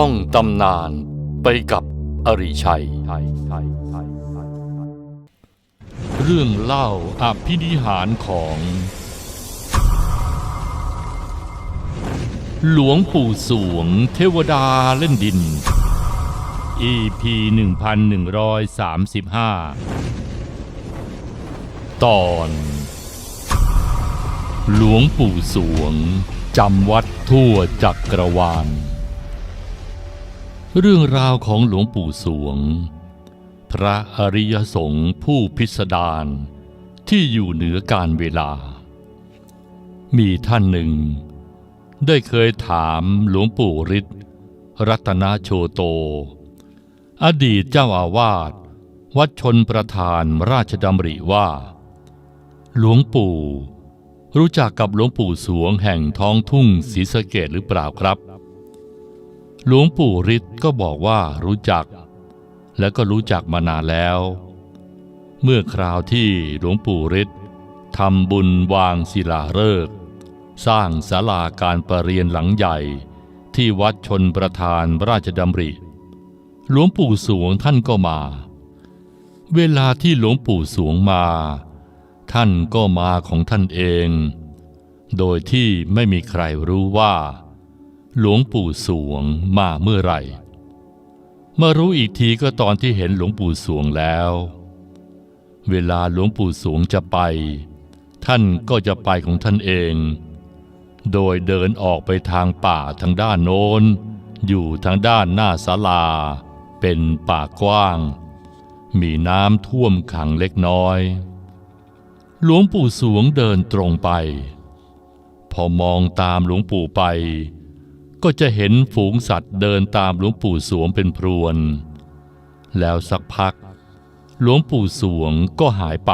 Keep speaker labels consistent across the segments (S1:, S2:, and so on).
S1: ท่องตำนานไปกับอริชัย เรื่องเล่าอภินิหารของ หลวงปู่สวงเทวดาเล่นดิน EP 1135 ตอน หลวงปู่สวงจำวัดทั่วจักรวาล เรื่องราวของหลวงปู่สวง พระอริยสงฆ์ผู้พิสดารที่อยู่เหนือการเวลา มีท่านหนึ่ง ได้เคยถามหลวงปู่ฤทธิ์รัตนโชโต อดีตเจ้าอาวาสวัดชนประธานราชดำริว่า หลวงปู่ รู้จักกับหลวงปู่สวงแห่งท้องทุ่งศรีสะเกดหรือเปล่าครับ หลวงปู่ฤทธิ์ก็บอกว่ารู้จัก และก็รู้จักมานานแล้ว เมื่อคราวที่หลวงปู่ฤทธิ์ทำบุญวางศิลาฤกษ์สร้างศาลาการประเรียนหลังใหญ่ที่วัดชนประธานราชดำริ หลวงปู่สวงท่านก็มา เวลาที่หลวงปู่สวงมา ท่านก็มาของท่านเอง โดยที่ไม่มีใครรู้ว่า หลวงปู่สวงมาเมื่อไหร่ มารู้อีกทีก็ตอนที่เห็นหลวงปู่สวงแล้ว เวลาหลวงปู่สวงจะไป ท่านก็จะไปของท่านเอง โดยเดินออกไปทางป่าทางด้านโน้น อยู่ทางด้านหน้าศาลา เป็นป่ากว้าง มีน้ำท่วมขังเล็กน้อย หลวงปู่สวงเดินตรงไป พอมองตามหลวงปู่ไป ก็จะเห็นฝูงสัตว์เดินตามหลวงปู่สวงเป็นพรวน แล้วสักพัก หลวงปู่สวงก็หายไป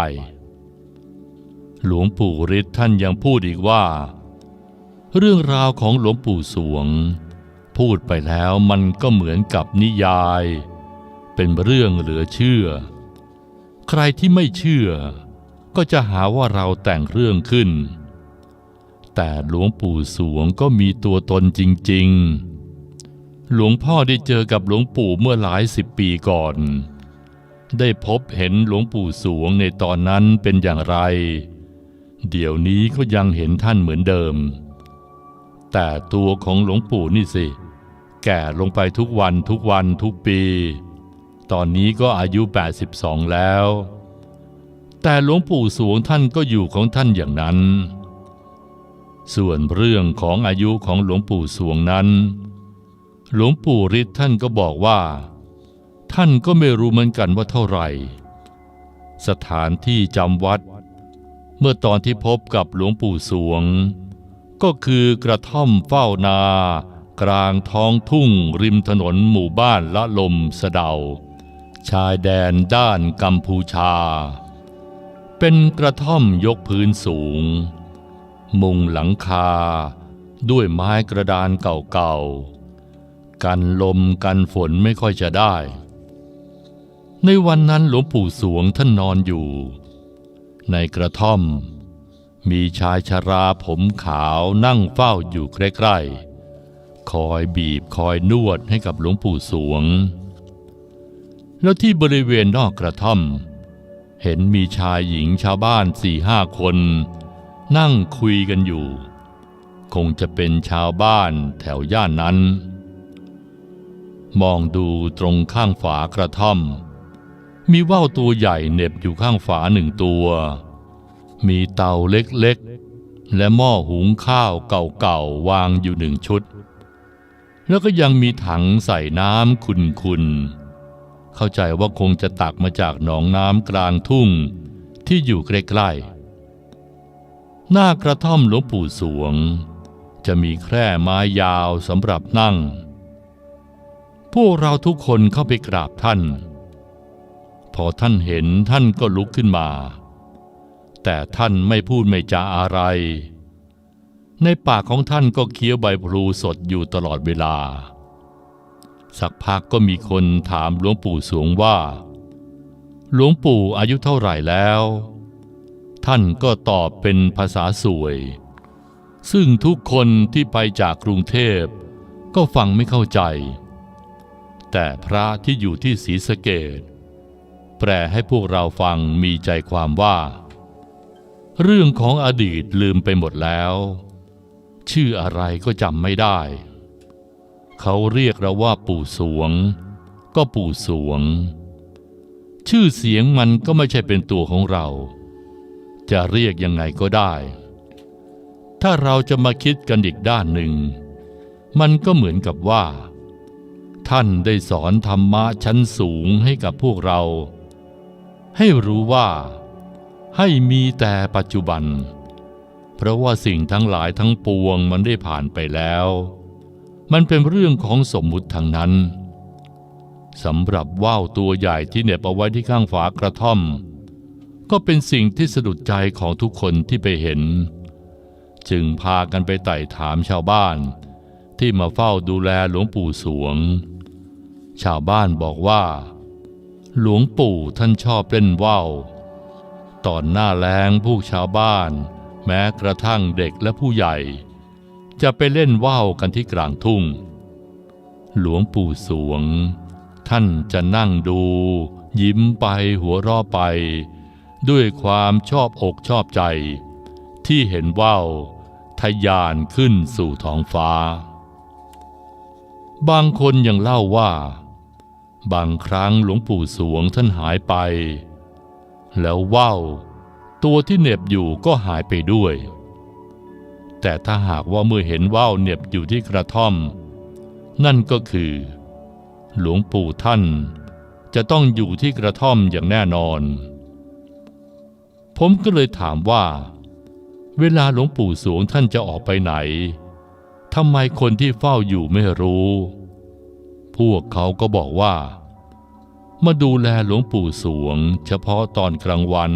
S1: หลวงปู่ฤทธิ์ท่านยังพูดอีกว่า เรื่องราวของหลวงปู่สวง พูดไปแล้วมันก็เหมือนกับนิยาย เป็นเรื่องเหลือเชื่อ ใครที่ไม่เชื่อ ก็จะหาว่าเราแต่งเรื่องขึ้น แต่หลวงปู่สวงก็มีตัวตนจริง ๆ หลวงพ่อได้เจอกับหลวงปู่เมื่อหลายสิบปีก่อน ได้พบเห็นหลวงปู่สวงในตอนนั้นเป็นอย่างไร เดี๋ยวนี้ก็ยังเห็นท่านเหมือนเดิม แต่ตัวของหลวงปู่นี่สิ แก่ลงไปทุกวันทุกวันทุกปี ตอนนี้ก็อายุ 82 แล้ว แต่หลวงปู่สวงท่านก็อยู่ของท่านอย่างนั้น ส่วนเรื่องของอายุของหลวงปู่สวงนั้น หลวงปู่ฤทธิ์ท่านก็บอกว่า ท่านก็ไม่รู้เหมือนกันว่าเท่าไหร่ สถานที่จำวัด เมื่อตอนที่พบกับหลวงปู่สวง ก็คือกระท่อมเฝ้านากลางท้องทุ่งริมถนนหมู่บ้านละลมสะเดา ชายแดนด้านกัมพูชา เป็นกระท่อมยกพื้นสูง มุงหลังคา ด้วยไม้กระดานเก่าๆ กันลมกันฝนไม่ค่อยจะได้ ในวันนั้นหลวงปู่สวงท่านนอนอยู่ ในกระท่อม มีชายชราผมขาวนั่งเฝ้าอยู่ใกล้ๆ คอยบีบคอยนวดให้กับหลวงปู่สวง แล้วที่บริเวณนอกกระท่อม เห็นมีชายหญิงชาวบ้านสี่ห้าคน นั่งคุยกันอยู่ คงจะเป็นชาวบ้านแถวย่านนั้น มองดูตรงข้างฝากระท่อม มีว่าวตัวใหญ่เน็บอยู่ข้างฝาหนึ่งตัว มีเตาเล็กๆ และหม้อหุงข้าวเก่าๆ วางอยู่หนึ่งชุด แล้วก็ยังมีถังใส่น้ำขุนๆ เข้าใจว่าคงจะตักมาจากหนองน้ำกลางทุ่งที่อยู่ใกล้ๆ หน้ากระท่อมหลวงปู่สวง จะมีแคร่ไม้ยาวสำหรับนั่ง พวกเราทุกคนเข้าไปกราบท่าน พอท่านเห็นท่านก็ลุกขึ้นมา แต่ท่านไม่พูดไม่จาอะไร ในปากของท่านก็เคี้ยวใบพลูสดอยู่ตลอดเวลา สักพักก็มีคนถามหลวงปู่สวงว่า หลวงปู่อายุเท่าไหร่แล้ว ท่านก็ตอบเป็นภาษาสวย ซึ่งทุกคนที่ไปจากกรุงเทพก็ฟังไม่เข้าใจ แต่พระที่อยู่ที่ศรีสะเกดแปลให้พวกเราฟังมีใจความว่า เรื่องของอดีตลืมไปหมดแล้ว ชื่ออะไรก็จำไม่ได้ เขาเรียกเราว่าปู่สวง ก็ปู่สวง ชื่อเสียงมันก็ไม่ใช่เป็นตัวของเรา จะเรียกยังไงก็ได้ ถ้าเราจะมาคิดกันอีกด้านหนึ่ง มันก็เหมือนกับว่า ท่านได้สอนธรรมะชั้นสูงให้กับพวกเรา ให้รู้ว่า ให้มีแต่ปัจจุบัน เพราะว่าสิ่งทั้งหลายทั้งปวงมันได้ผ่านไปแล้ว มันเป็นเรื่องของสมมุติทางนั้นสำหรับว่าวตัวใหญ่ที่เหน็บเอาไว้ที่ข้างฝากระท่อม ก็เป็นสิ่งที่สะดุดใจของทุกคนที่ไปเห็น จึงพากันไปไต่ถามชาวบ้าน ที่มาเฝ้าดูแลหลวงปู่สวง ชาวบ้านบอกว่า หลวงปู่ท่านชอบเล่นว่าวตอนหน้าแล้งผู้ชาวบ้าน แม้กระทั่งเด็กและผู้ใหญ่ จะไปเล่นว่าวกันที่กลางทุ่ง หลวงปู่สวง ท่านจะนั่งดู ยิ้มไปหัวเราะไป ด้วยความชอบอกชอบใจ ที่เห็นว่าวทะยานขึ้นสู่ท้องฟ้า บางคนยังเล่าว่า บางครั้งหลวงปู่สวงท่านหายไป แล้วว่าวตัวที่เหน็บอยู่ก็หายไปด้วย แต่ถ้าหากว่าเมื่อเห็นว่าวเหน็บอยู่ที่กระท่อม นั่นก็คือ หลวงปู่ท่านจะต้องอยู่ที่กระท่อมอย่างแน่นอน ผมก็เลยถามว่า เวลาหลวงปู่สวงท่านจะออกไปไหนทำไมคนที่เฝ้าอยู่ไม่รู้ พวกเขาก็บอกว่า มาดูแลหลวงปู่สวง เฉพาะตอนกลางวัน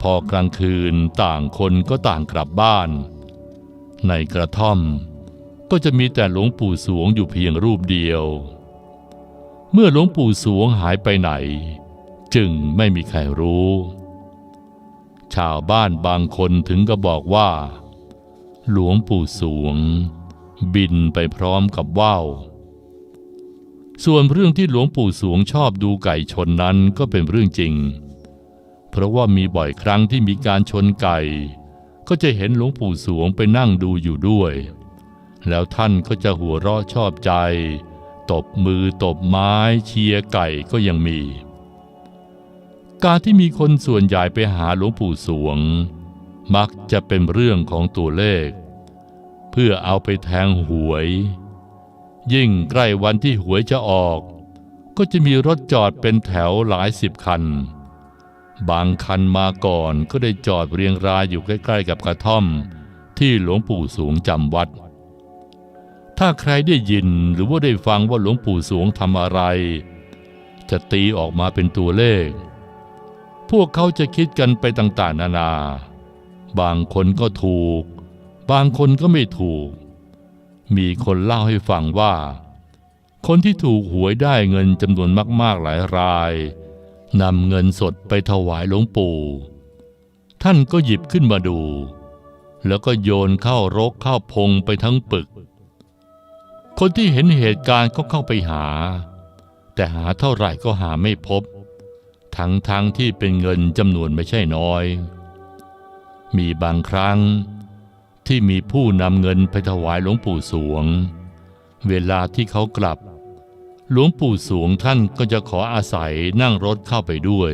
S1: พอกลางคืนต่างคนก็ต่างกลับบ้าน ในกระท่อม ก็จะมีแต่หลวงปู่สวงอยู่เพียงรูปเดียว เมื่อหลวงปู่สวงหายไปไหน จึงไม่มีใครรู้ ชาวบ้านบางคนถึงก็บอกว่า หลวงปู่สวง บินไปพร้อมกับว่าวส่วนเรื่องที่หลวงปู่สวงชอบดูไก่ชนนั้นก็เป็นเรื่องจริง เพราะว่ามีบ่อยครั้งที่มีการชนไก่ ก็จะเห็นหลวงปู่สวงไปนั่งดูอยู่ด้วย แล้วท่านก็จะหัวเราะชอบใจ ตบมือตบไม้เชียร์ไก่ก็ยังมี การที่มีคนส่วนใหญ่ไปหาหลวงปู่สวง มักจะเป็นเรื่องของตัวเลข เพื่อเอาไปแทงหวย ยิ่งใกล้วันที่หวยจะออก ก็จะมีรถจอดเป็นแถวหลายสิบคัน บางคันมาก่อนก็ได้จอดเรียงรายอยู่ใกล้ ๆ กับกระท่อม ที่หลวงปู่สวงจำวัด ถ้าใครได้ยินหรือว่าได้ฟังว่าหลวงปู่สวงทำอะไร จะตีออกมาเป็นตัวเลข พวกเขาจะคิดกันไปต่างๆ นานา บางคนก็ถูก บางคนก็ไม่ถูก มีคนเล่าให้ฟังว่า คนที่ถูกหวยได้เงินจำนวนมากๆหลายรายนำเงินสดไปถวายหลวงปู่ ท่านก็หยิบขึ้นมาดู แล้วก็โยนเข้ารกเข้าพงไปทั้งปึก คนที่เห็นเหตุการณ์ก็เข้าไปหา แต่หาเท่าไหร่ก็หาไม่พบ ทั้งทั้งที่เป็นเงินจำนวนไม่ใช่น้อย มีบางครั้งที่มีผู้นำเงินไปถวายหลวงปู่สวง เวลาที่เขากลับ หลวงปู่สวงท่านก็จะขออาศัยนั่งรถเข้าไปด้วย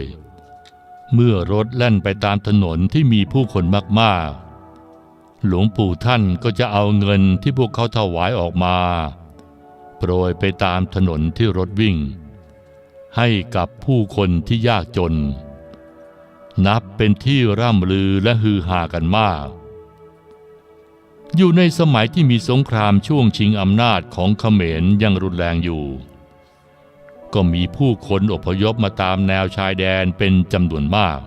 S1: เมื่อรถแล่นไปตามถนนที่มีผู้คนมากๆ หลวงปู่ท่านก็จะเอาเงินที่พวกเขาถวายออกมา โปรยไปตามถนนที่รถวิ่ง ให้กับผู้คนที่ยากจน นับเป็นที่ร่ำลือและฮือฮากันมาก อยู่ในสมัยที่มีสงครามช่วงชิงอำนาจของเขมรยังรุนแรงอยู่ ก็มีผู้คนอพยพมาตามแนวชายแดนเป็นจำนวนมาก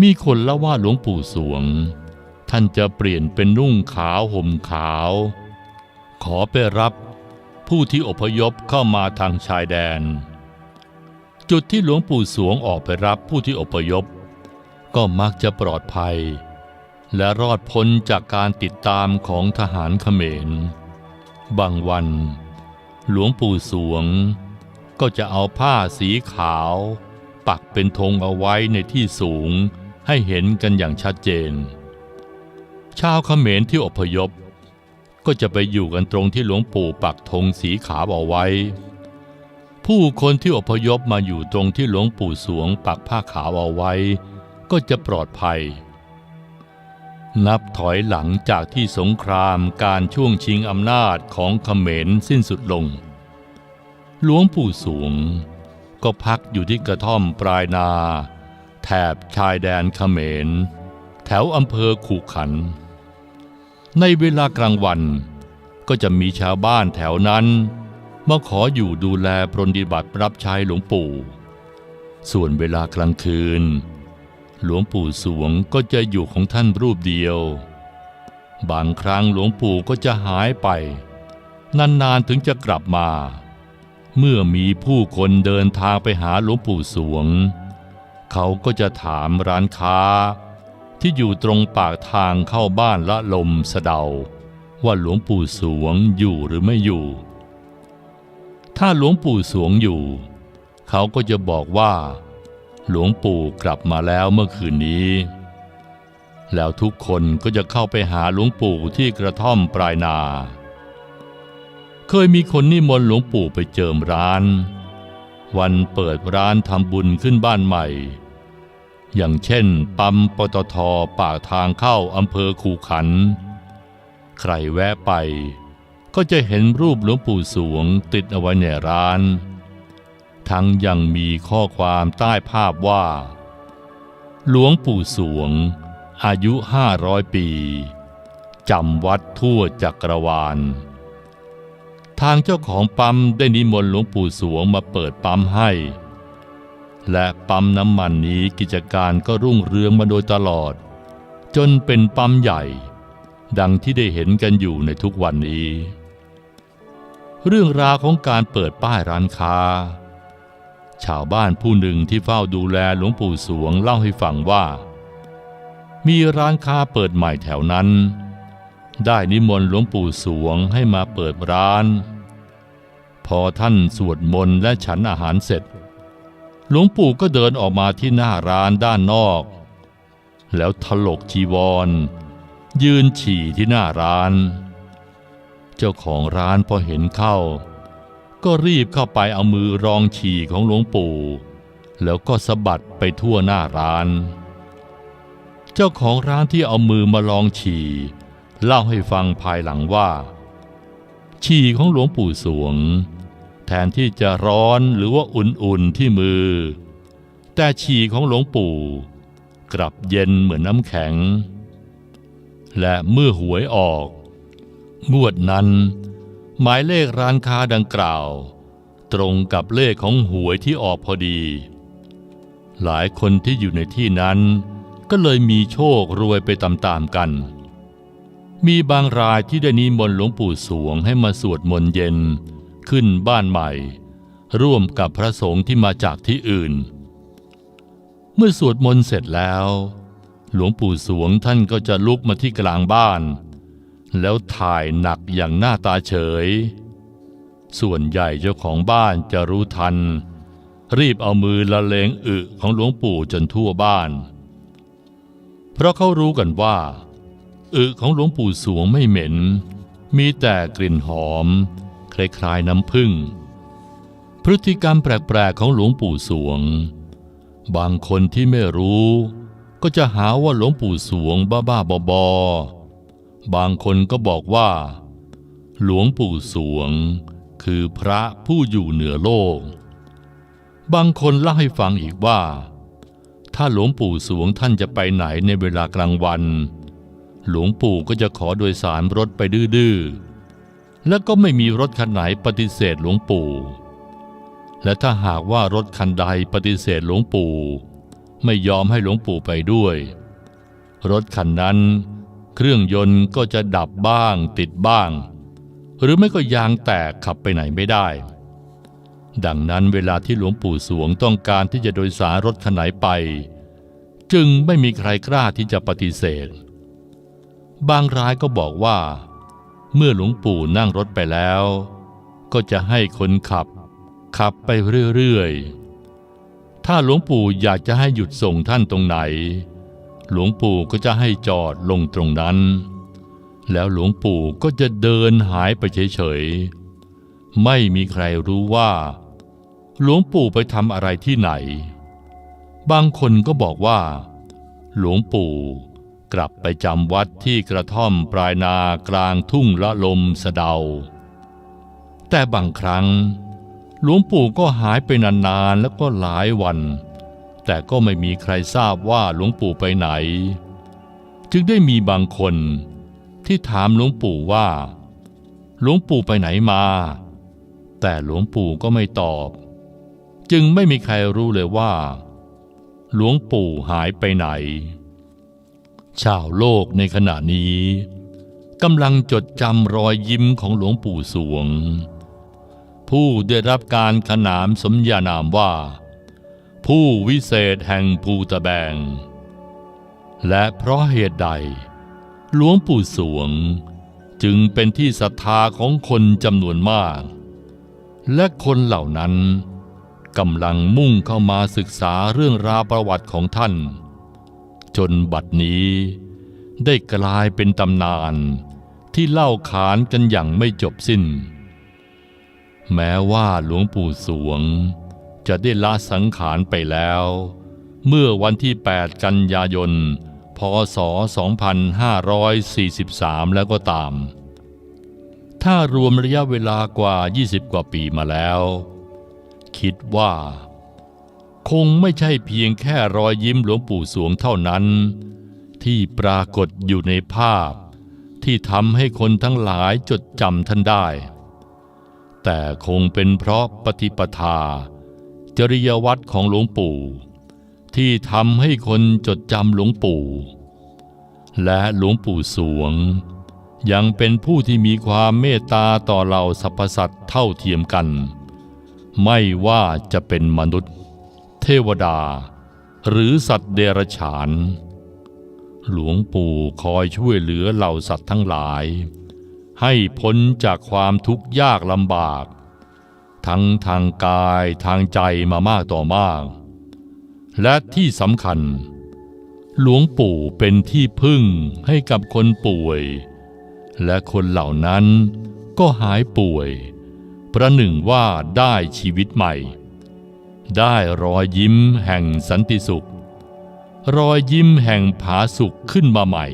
S1: มีคนเล่าว่าหลวงปู่สวง ท่านจะเปลี่ยนเป็นนุ่งขาวห่มขาว ขอไปรับผู้ที่อพยพเข้ามาทางชายแดน จุดที่หลวงปู่สวงออกไปรับผู้ที่อพยพ ก็มักจะปลอดภัย และรอดพ้นจากการติดตามของทหารเขมร บางวัน หลวงปู่สวง ก็จะเอาผ้าสีขาว ปักเป็นธงเอาไว้ในที่สูงให้เห็นกันอย่างชัดเจน ชาวเขมรที่อพยพ ก็จะไปอยู่กันตรงที่หลวงปู่ปักธงสีขาวเอาไว้ ผู้คนที่อพยพมาอยู่ตรงที่หลวงปู่สวงปักผ้าขาวเอาไว้ ก็จะปลอดภัย นับถอยหลังจากที่สงครามการช่วงชิงอำนาจของเขมรสิ้นสุดลง หลวงปู่สวงก็พักอยู่ที่กระท่อมปลายนา แถบชายแดนเขมร แถวอำเภอขุขัน ในเวลากลางวันก็จะมีชาวบ้านแถวนั้น มาขออยู่ดูแลปรนดิบัติรับใช้หลวงปู่ ส่วนเวลากลางคืน หลวงปู่สวงก็จะอยู่ของท่านรูปเดียว บางครั้งหลวงปู่ก็จะหายไป นานๆถึงจะกลับมา เมื่อมีผู้คนเดินทางไปหาหลวงปู่สวง เขาก็จะถามร้านค้า ที่อยู่ตรงปากทางเข้าบ้านละลมสะเดา ว่าหลวงปู่สวงอยู่หรือไม่อยู่ ถ้าหลวงปู่สวงอยู่ เขาก็จะบอกว่า หลวงปู่กลับมาแล้วเมื่อคืนนี้ แล้วทุกคนก็จะเข้าไปหาหลวงปู่ที่กระท่อมปลายนา เคยมีคนนิมนต์หลวงปู่ไปเจิมร้าน วันเปิดร้านทำบุญขึ้นบ้านใหม่ อย่างเช่น ปั๊มปตทปากทางเข้าอำเภอคูขัน ใครแวะไป ก็จะเห็นรูปหลวงปู่สวงติดเอาไว้ในร้าน ทั้งยังมีข้อความใต้ภาพว่า หลวงปู่สวง อายุห้าร้อยปีจำวัดทั่วจักรวาล ทางเจ้าของปั๊มได้นิมนต์หลวงปู่สวงมาเปิดปั๊มให้ และปั๊มน้ำมันนี้กิจการก็รุ่งเรืองมาโดยตลอด จนเป็นปั๊มใหญ่ ดังที่ได้เห็นกันอยู่ในทุกวันนี้ เรื่องราวของการเปิดป้ายร้านค้า ชาวบ้านผู้หนึ่งที่เฝ้าดูแลหลวงปู่สวงเล่าให้ฟังว่า มีร้านค้าเปิดใหม่แถวนั้น ได้นิมนต์หลวงปู่สวงให้มาเปิดร้าน พอท่านสวดมนต์และฉันอาหารเสร็จ หลวงปู่ก็เดินออกมาที่หน้าร้านด้านนอก แล้วถลกจีวร ยืนฉี่ที่หน้าร้าน เจ้าของร้านพอเห็นเข้า ก็รีบเข้าไปเอามือรองฉี่ของหลวงปู่ แล้วก็สะบัดไปทั่วหน้าร้าน เจ้าของร้านที่เอามือมาลองฉี่ เล่าให้ฟังภายหลังว่า ฉี่ของหลวงปู่สวง แทนที่จะร้อนหรือว่าอุ่นๆที่มือ แต่ฉี่ของหลวงปู่ กลับเย็นเหมือนน้ำแข็ง และเมื่อหวยออก งวดนั้น หมายเลขร้านค้าดังกล่าว ตรงกับเลขของหวยที่ออกพอดี หลายคนที่อยู่ในที่นั้นก็เลยมีโชครวยไปตามๆกัน มีบางรายที่ได้นิมนต์หลวงปู่สวงให้มาสวดมนต์เย็น ขึ้นบ้านใหม่ ร่วมกับพระสงฆ์ที่มาจากที่อื่น เมื่อสวดมนต์เสร็จแล้ว หลวงปู่สวงท่านก็จะลุกมาที่กลางบ้าน แล้วถ่ายหนักอย่างหน้าตาเฉย ส่วนใหญ่เจ้าของบ้านจะรู้ทัน รีบเอามือละเลงอึของหลวงปู่จนทั่วบ้าน เพราะเขารู้กันว่า อึของหลวงปู่สวงไม่เหม็น มีแต่กลิ่นหอม คล้ายๆน้ำผึ้งพฤติกรรมแปลกๆของหลวงปู่สวง บางคนที่ไม่รู้ ก็จะหาว่าหลวงปู่สวงบ้าๆบอๆ บางคนก็บอกว่า หลวงปู่สวง คือพระผู้อยู่เหนือโลก บางคนเล่าให้ฟังอีกว่า ถ้าหลวงปู่สวงท่านจะไปไหนในเวลากลางวัน หลวงปู่ก็จะขอโดยสารรถไปดื้อๆแล้วก็ไม่มีรถคันไหนปฏิเสธหลวงปู่ และถ้าหากว่ารถคันใดปฏิเสธหลวงปู่ ไม่ยอมให้หลวงปู่ไปด้วย รถคันนั้น เครื่องยนต์ก็จะดับบ้างติดบ้าง หรือไม่ก็ยางแตกขับไปไหนไม่ได้ ดังนั้นเวลาที่หลวงปู่สวงต้องการที่จะโดยสารรถคันไหนไป จึงไม่มีใครกล้าที่จะปฏิเสธ บางรายก็บอกว่า เมื่อหลวงปู่นั่งรถไปแล้ว ก็จะให้คนขับ ขับไปเรื่อยๆถ้าหลวงปู่อยากจะให้หยุดส่งท่านตรงไหน หลวงปู่ก็จะให้จอดลงตรงนั้น แล้วหลวงปู่ก็จะเดินหายไปเฉยๆ ไม่มีใครรู้ว่า หลวงปู่ไปทำอะไรที่ไหน บางคนก็บอกว่า หลวงปู่กลับไปจำวัดที่กระท่อมปลายนากลางทุ่งละลมสะเดา แต่บางครั้ง หลวงปู่ก็หายไปนานๆแล้วก็หลายวัน แต่ก็ไม่มีใครทราบว่าหลวงปู่ไปไหน จึงได้มีบางคนที่ถามหลวงปู่ว่า หลวงปู่ไปไหนมา แต่หลวงปู่ก็ไม่ตอบ จึงไม่มีใครรู้เลยว่า หลวงปู่หายไปไหน ชาวโลกในขณะนี้กำลังจดจำรอยยิ้มของหลวงปู่สวง ผู้ได้รับการขนามสมญานามว่า ผู้วิเศษแห่งภูตะแบง และเพราะเหตุใด หลวงปู่สวง จึงเป็นที่ศรัทธาของคนจำนวนมาก และคนเหล่านั้นกำลังมุ่งเข้ามาศึกษาเรื่องราวประวัติของท่าน จนบัดนี้ได้กลายเป็นตำนานที่เล่าขานกันอย่างไม่จบสิ้น แม้ว่าหลวงปู่สวง จะได้ละสังขารไปแล้ว เมื่อวันที่ 8 กันยายน พศ 2543 แล้วก็ตาม ถ้ารวมระยะเวลากว่า 20 กว่าปีมาแล้ว คิดว่า คงไม่ใช่เพียงแค่รอยยิ้มหลวงปู่สวงเท่านั้น ที่ปรากฏอยู่ในภาพ ที่ทำให้คนทั้งหลายจดจำท่านได้แต่คงเป็นเพราะปฏิปทา จริยวัตรของหลวงปู่ ที่ทำให้คนจดจำหลวงปู่ และหลวงปู่สวง ยังเป็นผู้ที่มีความเมตตาต่อเราสรรพสัตว์เท่าเทียมกัน ไม่ว่าจะเป็นมนุษย์ เทวดา หรือสัตว์เดรัจฉาน หลวงปู่คอยช่วยเหลือเหล่าสัตว์ทั้งหลาย ให้พ้นจากความทุกข์ยากลำบาก ทั้งทางกายทางใจมามากต่อมาก และที่สำคัญ หลวงปู่เป็นที่พึ่งให้กับคนป่วย และคนเหล่านั้นก็หายป่วย ประหนึ่งว่าได้ชีวิตใหม่ ได้รอยยิ้มแห่งสันติสุข รอยยิ้มแห่งผาสุขขึ้นมาใหม่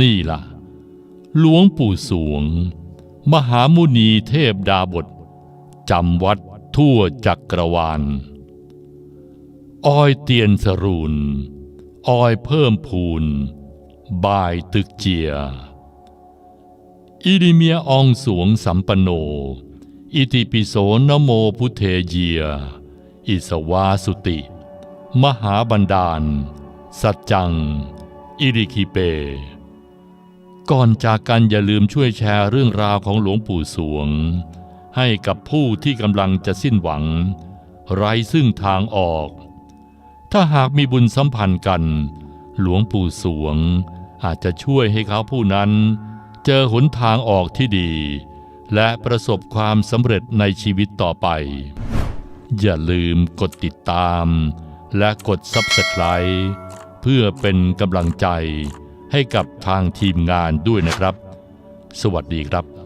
S1: นี่ล่ะ หลวงปู่สวง มหามุนีเทพดาบท จำวัดทั่วจักรวาลอ้อยเตียนสรูนอ้อยเพิ่มพูน บายตึกเจีย อิริเมียอองสวงสัมปโน อิติปิโสนโมพุทเทเยีย อิสวาสุติ มหาบันดาล สัจจัง อิริคิเป ก่อนจากกันอย่าลืมช่วยแชร์เรื่องราวของหลวงปู่สวง ให้กับผู้ที่กำลังจะสิ้นหวัง ไร้ซึ่งทางออก ถ้าหากมีบุญสัมพันธ์กัน หลวงปู่สวง อาจจะช่วยให้เขาผู้นั้น เจอหนทางออกที่ดี และประสบความสำเร็จในชีวิตต่อไป อย่าลืมกดติดตาม และกด Subscribe เพื่อเป็นกำลังใจให้กับทางทีมงานด้วยนะครับ สวัสดีครับ